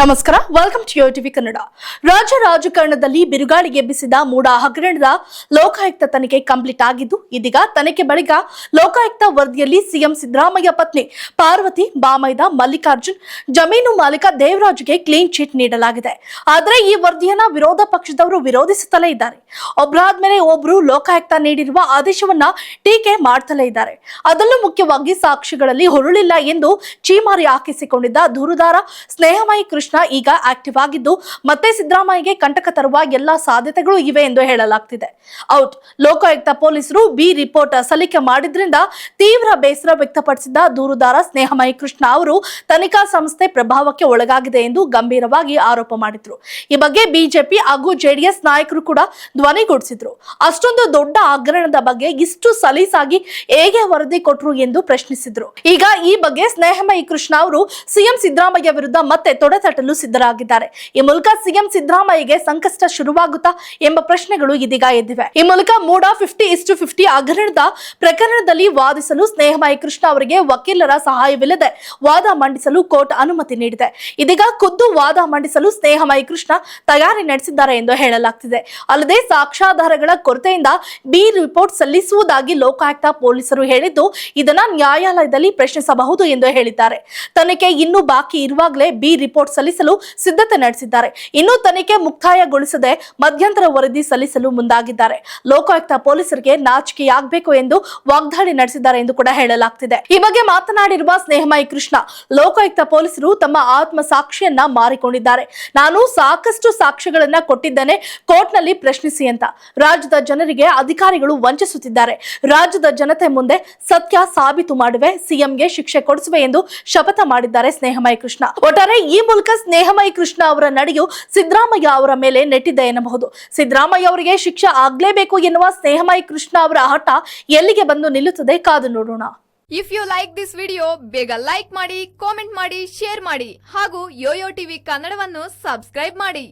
ನಮಸ್ಕಾರ welcome to yo TV Kannada. ರಾಜ್ಯ ರಾಜಕಾರಣದಲ್ಲಿ ಬಿರುಗಾಳಿಗೆ ಎಬ್ಬಿಸಿದ ಮೂಡ ಹಗರಣದ ಲೋಕಾಯುಕ್ತ ತನಿಖೆ ಕಂಪ್ಲೀಟ್ ಆಗಿದ್ದು, ಇದೀಗ ತನಿಖೆ ಬಳಿಕ ಲೋಕಾಯುಕ್ತ ವರದಿಯಲ್ಲಿ ಸಿಎಂ ಸಿದ್ದರಾಮಯ್ಯ ಪತ್ನಿ ಪಾರ್ವತಿ ಬಾಮೈದ ಮಲ್ಲಿಕಾರ್ಜುನ್, ಜಮೀನು ಮಾಲೀಕ ದೇವರಾಜ್ಗೆ ಕ್ಲೀನ್ ಚಿಟ್ ನೀಡಲಾಗಿದೆ. ಆದರೆ ಈ ವರದಿಯನ್ನ ವಿರೋಧ ಪಕ್ಷದವರು ವಿರೋಧಿಸುತ್ತಲೇ ಇದ್ದಾರೆ. ಒಬ್ಬರಾದ್ಮೇಲೆ ಒಬ್ರು ಲೋಕಾಯುಕ್ತ ನೀಡಿರುವ ಆದೇಶವನ್ನ ಟೀಕೆ ಮಾಡ್ತಲೇ ಇದ್ದಾರೆ. ಅದಲ್ಲೂ ಮುಖ್ಯವಾಗಿ ಸಾಕ್ಷಿಗಳಲ್ಲಿ ಹುರುಳಿಲ್ಲ ಎಂದು ಚೀಮಾರಿ ಹಾಕಿಸಿಕೊಂಡಿದ್ದ ದೂರುದಾರ ಸ್ನೇಹಮಯಿ ಕೃಷ್ಣ ಈಗ ಆಕ್ಟಿವ್ ಆಗಿದ್ದು, ಮತ್ತೆ ಸಿದ್ದರಾಮಯ್ಯಗೆ ಕಂಟಕ ತರುವ ಎಲ್ಲಾ ಸಾಧ್ಯತೆಗಳು ಇವೆ ಎಂದು ಹೇಳಲಾಗ್ತಿದೆ. ಔಟ್. ಲೋಕಾಯುಕ್ತ ಪೊಲೀಸರು ಬಿ ರಿಪೋರ್ಟ್ ಸಲ್ಲಿಕೆ ಮಾಡಿದ್ರಿಂದ ತೀವ್ರ ಬೇಸರ ವ್ಯಕ್ತಪಡಿಸಿದ್ದ ದೂರುದಾರ ಸ್ನೇಹಮಯಿ ಕೃಷ್ಣ ಅವರು ತನಿಖಾ ಸಂಸ್ಥೆ ಪ್ರಭಾವಕ್ಕೆ ಒಳಗಾಗಿದೆ ಎಂದು ಗಂಭೀರವಾಗಿ ಆರೋಪ ಮಾಡಿದ್ರು. ಈ ಬಗ್ಗೆ ಬಿಜೆಪಿ ಹಾಗೂ ಜೆಡಿಎಸ್ ನಾಯಕರು ಕೂಡ ಧ್ವನಿಗೂಡಿಸಿದ್ರು. ಅಷ್ಟೊಂದು ದೊಡ್ಡ ಹಗರಣದ ಬಗ್ಗೆ ಇಷ್ಟು ಸಲೀಸಾಗಿ ಹೇಗೆ ವರದಿ ಕೊಟ್ರು ಎಂದು ಪ್ರಶ್ನಿಸಿದ್ರು. ಈಗ ಈ ಬಗ್ಗೆ ಸ್ನೇಹಮಯಿ ಕೃಷ್ಣ ಅವರು ಸಿಎಂ ಸಿದ್ದರಾಮಯ್ಯ ವಿರುದ್ಧ ಮತ್ತೆ ತೊಡೆತಟ್ಟಲು ಸಿದ್ಧರಾಗಿದ್ದಾರೆ. ಈ ಮೂಲಕ ಸಿಎಂ ಸಿದ್ದರಾಮಯ್ಯಗೆ ಸಂಕಷ್ಟ ಶುರುವಾಗುತ್ತಾ ಎಂಬ ಪ್ರಶ್ನೆಗಳು ಇದೀಗ ಎದ್ದಿವೆ. ಈ ಮೂಲಕ ಮೂಡ ಫಿಫ್ಟಿ ಇಸ್ಟು ಫಿಫ್ಟಿ ಹಗರಣದ ಪ್ರಕರಣದಲ್ಲಿ ವಾದಿಸಲು ಸ್ನೇಹಮಯ ಕೃಷ್ಣ ಅವರಿಗೆ ವಕೀಲರ ಸಹಾಯವಿಲ್ಲದೆ ವಾದ ಮಂಡಿಸಲು ಕೋರ್ಟ್ ಅನುಮತಿ ನೀಡಿದೆ. ಇದೀಗ ಖುದ್ದು ವಾದ ಮಂಡಿಸಲು ಸ್ನೇಹಮಯ ಕೃಷ್ಣ ತಯಾರಿ ನಡೆಸಿದ್ದಾರೆ ಎಂದು ಹೇಳಲಾಗ್ತಿದೆ. ಅಲ್ಲದೆ ಸಾಕ್ಷ್ಯಾಧಾರಗಳ ಕೊರತೆಯಿಂದ ಬಿ ರಿಪೋರ್ಟ್ ಸಲ್ಲಿಸುವುದಾಗಿ ಲೋಕಾಯುಕ್ತ ಪೊಲೀಸರು ಹೇಳಿದ್ದು, ಇದನ್ನ ನ್ಯಾಯಾಲಯದಲ್ಲಿ ಪ್ರಶ್ನಿಸಬಹುದು ಎಂದು ಹೇಳಿದ್ದಾರೆ. ತನಿಖೆ ಇನ್ನೂ ಬಾಕಿ ಇರುವಾಗಲೇ ಬಿ ರಿಪೋರ್ಟ್ ಸಲ್ಲಿಸಲು ಸಿದ್ಧತೆ ನಡೆಸಿದ್ದಾರೆ. ಇನ್ನು ತನಿಖೆ ಮುಕ್ತಾಯಗೊಳಿಸದೆ ಮಧ್ಯಂತರ ವರದಿ ಸಲ್ಲಿಸಲು ಮುಂದಾಗಿದ್ದಾರೆ. ಲೋಕಾಯುಕ್ತ ಪೊಲೀಸರಿಗೆ ನಾಚಿಕೆಯಾಗಬೇಕು ಎಂದು ವಾಗ್ದಾಳಿ ನಡೆಸಿದ್ದಾರೆ ಎಂದು ಕೂಡ ಹೇಳಲಾಗ್ತಿದೆ. ಈ ಬಗ್ಗೆ ಮಾತನಾಡಿರುವ ಸ್ನೇಹಮಯಿ ಕೃಷ್ಣ, ಲೋಕಾಯುಕ್ತ ಪೊಲೀಸರು ತಮ್ಮ ಆತ್ಮ ಸಾಕ್ಷಿಯನ್ನ ಮಾರಿಕೊಂಡಿದ್ದಾರೆ. ನಾನು ಸಾಕಷ್ಟು ಸಾಕ್ಷ್ಯಗಳನ್ನ ಕೊಟ್ಟಿದ್ದೇನೆ, ಕೋರ್ಟ್ನಲ್ಲಿ ಪ್ರಶ್ನಿಸಿ ಅಂತ. ರಾಜ್ಯದ ಜನರಿಗೆ ಅಧಿಕಾರಿಗಳು ವಂಚಿಸುತ್ತಿದ್ದಾರೆ. ರಾಜ್ಯದ ಜನತೆ ಮುಂದೆ ಸತ್ಯ ಸಾಬೀತು ಮಾಡುವೆ, ಸಿಎಂಗೆ ಶಿಕ್ಷೆ ಕೊಡಿಸುವೆ ಎಂದು ಶಪಥ ಮಾಡಿದ್ದಾರೆ ಸ್ನೇಹಮಯ ಕೃಷ್ಣ. ಒಟ್ಟಾರೆ ಈ ಮೂಲಕ ಸ್ನೇಹಮಯಿ ಕೃಷ್ಣ ಅವರ ನಡೆಯು ಸಿದ್ದರಾಮಯ್ಯ ಅವರ ಮೇಲೆ ನೆಟ್ಟಿದೆ ಎನ್ನಬಹುದು. ಸಿದ್ದರಾಮಯ್ಯ ಅವರಿಗೆ ಶಿಕ್ಷೆ ಆಗ್ಲೇಬೇಕು ಎನ್ನುವ ಸ್ನೇಹಮಯಿ ಕೃಷ್ಣ ಅವರ ಆಟ ಎಲ್ಲಿಗೆ ಬಂದು ನಿಲ್ಲುತ್ತದೆ ಕಾದು ನೋಡೋಣ. If you like this video ಬೇಗ ಲೈಕ್ ಮಾಡಿ ಕಾಮೆಂಟ್ ಮಾಡಿ ಶೇರ್ ಮಾಡಿ ಹಾಗೂ ಯೋಯೋ ಟಿವಿ ಕನ್ನಡವನ್ನು ಸಬ್ಸ್ಕ್ರೈಬ್ ಮಾಡಿ.